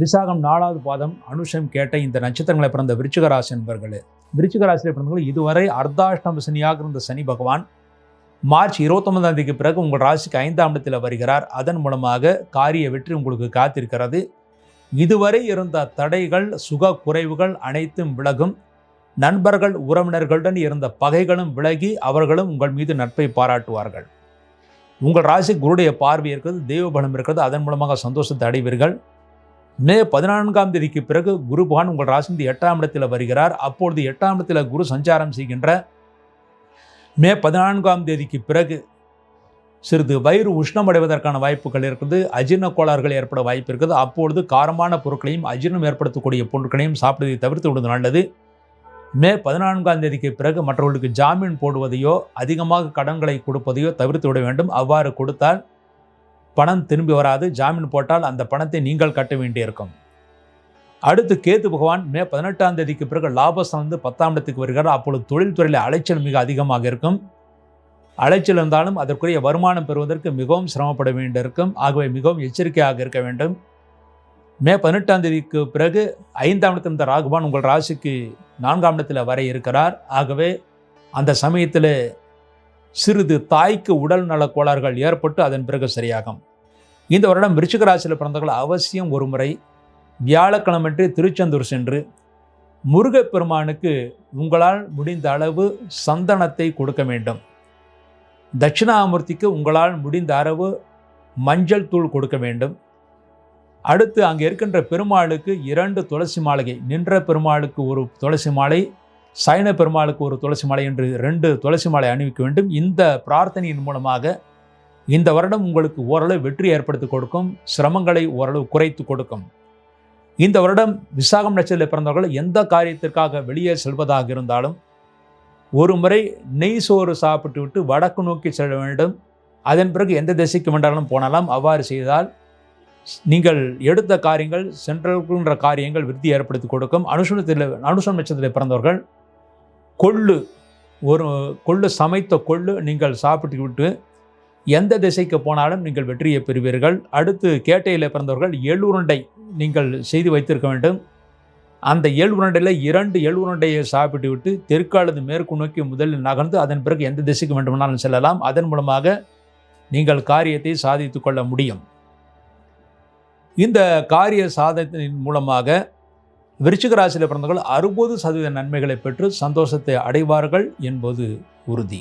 விசாகம் நாலாவது பாதம் அனுஷம் கேட்ட இந்த நட்சத்திரங்களை பிறந்த விருச்சிகராசி என்பவர்கள் விருச்சிகராசியில் பிறந்தவர்கள் இதுவரை அர்த்தாஷ்டம சனியாக இருந்த சனி பகவான் மார்ச் இருபத்தொன்பதாம் தேதிக்கு பிறகு உங்கள் ராசிக்கு ஐந்தாம் இடத்தில் வருகிறார். அதன் மூலமாக காரிய வெற்றி உங்களுக்கு காத்திருக்கிறது. இதுவரை இருந்த தடைகள் சுக குறைவுகள் அனைத்தும் விலகும். நண்பர்கள் உறவினர்களுடன் இருந்த பகைகளும் விலகி அவர்களும் உங்கள் மீது நட்பை பாராட்டுவார்கள். உங்கள் ராசி குருடைய பார்வை இருக்கிறது தெய்வ பலம் இருக்கிறது. அதன் மூலமாக சந்தோஷத்தை அடைவீர்கள். மே பதினான்காம் தேதிக்கு பிறகு குரு பகவான் உங்கள் ராசிந்து எட்டாம் இடத்தில் வருகிறார். அப்பொழுது எட்டாம் இடத்தில் குரு சஞ்சாரம் செய்கின்ற மே பதினான்காம் தேதிக்கு பிறகு சிறிது வயிறு உஷ்ணமடைவதற்கான வாய்ப்புகள் இருக்குது. அஜீர்ண கோளாறுகள் ஏற்பட வாய்ப்பு இருக்குது. அப்பொழுது காரமான பொருட்களையும் அஜீர்ணம் ஏற்படுத்தக்கூடிய பொருட்களையும் சாப்பிடுவதை தவிர்த்து விடுவது நல்லது. மே பதினான்காம் தேதிக்கு பிறகு மற்றவர்களுக்கு ஜாமீன் போடுவதையோ அதிகமாக கடன்களை கொடுப்பதையோ தவிர்த்து விட வேண்டும். அவ்வாறு கொடுத்தால் பணம் திரும்பி வராது ஜாமீன் போட்டால் அந்த பணத்தை நீங்கள் கட்ட வேண்டியிருக்கும். அடுத்து கேத்து பகவான் மே பதினெட்டாம் தேதிக்கு பிறகு லாபஸ்தான் வந்து பத்தாம் இடத்துக்கு வருகிறார். அப்பொழுது தொழில்துறையில் அலைச்சல் மிக அதிகமாக இருக்கும். அலைச்சல் இருந்தாலும் அதற்குரிய வருமானம் பெறுவதற்கு மிகவும் சிரமப்பட வேண்டியிருக்கும். ஆகவே மிகவும் எச்சரிக்கையாக இருக்க வேண்டும். மே பதினெட்டாம் தேதிக்கு பிறகு ஐந்தாம் இடத்தில் இருந்த ராகுபான் உங்கள் ராசிக்கு நான்காம் இடத்தில் வர இருக்கிறார். ஆகவே அந்த சமயத்தில் சிறிது தாய்க்கு உடல் நல கோளாறுகள் ஏற்பட்டு அதன் பிறகு சரியாகும். இந்த வருடம் விருச்சிகராசியில் பிறந்தவர்கள் அவசியம் ஒரு முறை வியாழக்கிழமன்று திருச்செந்தூர் சென்று முருகப்பெருமானுக்கு உங்களால் முடிந்த அளவு சந்தனத்தை கொடுக்க வேண்டும். தட்சிணாமூர்த்திக்கு உங்களால் முடிந்த அளவு மஞ்சள் தூள் கொடுக்க வேண்டும். அடுத்து அங்கே இருக்கின்ற பெருமாளுக்கு இரண்டு துளசி மாளிகை நின்ற பெருமாளுக்கு ஒரு துளசி மாலை சைன பெருமாளுக்கு ஒரு துளசி மாலை என்று ரெண்டு துளசி மாலை அணிவிக்க வேண்டும். இந்த பிரார்த்தனையின் மூலமாக இந்த வருடம் உங்களுக்கு ஓரளவு வெற்றி ஏற்படுத்தி கொடுக்கும் சிரமங்களை ஓரளவு குறைத்து கொடுக்கும். இந்த வருடம் விசாகம் நட்சத்திரத்தில் பிறந்தவர்கள் எந்த காரியத்திற்காக வெளியே செல்வதாக இருந்தாலும் ஒரு முறை நெய் சோறு சாப்பிட்டு விட்டு வடக்கு நோக்கி செல்ல வேண்டும். அதன் பிறகு எந்த திசைக்கு வேண்டாலும் போனாலும். அவ்வாறு செய்தால் நீங்கள் எடுத்த காரியங்கள் சென்றல்கின்ற காரியங்கள் விருத்தி ஏற்படுத்தி கொடுக்கும். அனுசனத்தில் அனுசன் நட்சத்திரத்தில் பிறந்தவர்கள் கொள்ளு ஒரு கொள்ளு சமைத்த கொள்ளு நீங்கள் சாப்பிட்டு விட்டு எந்த திசைக்கு போனாலும் நீங்கள் வெற்றியை பெறுவீர்கள். அடுத்து கேட்டையில் பிறந்தவர்கள் எழுருண்டை நீங்கள் செய்து வைத்திருக்க வேண்டும். அந்த எள் உருண்டையில் இரண்டு எள் உருண்டையை சாப்பிட்டு விட்டு தெற்கு அல்லது மேற்கு நோக்கி முதலில் நகர்ந்து அதன் பிறகு எந்த திசைக்கு வேண்டுமானாலும் செல்லலாம். அதன் மூலமாக நீங்கள் காரியத்தை சாதித்து கொள்ள முடியும். இந்த காரிய சாதனத்தின் மூலமாக விருச்சிக ராசியில் பிறந்தவர்கள் அறுபது சதவீத நன்மைகளை பெற்று சந்தோஷத்தை அடைவார்கள் என்பது உறுதி.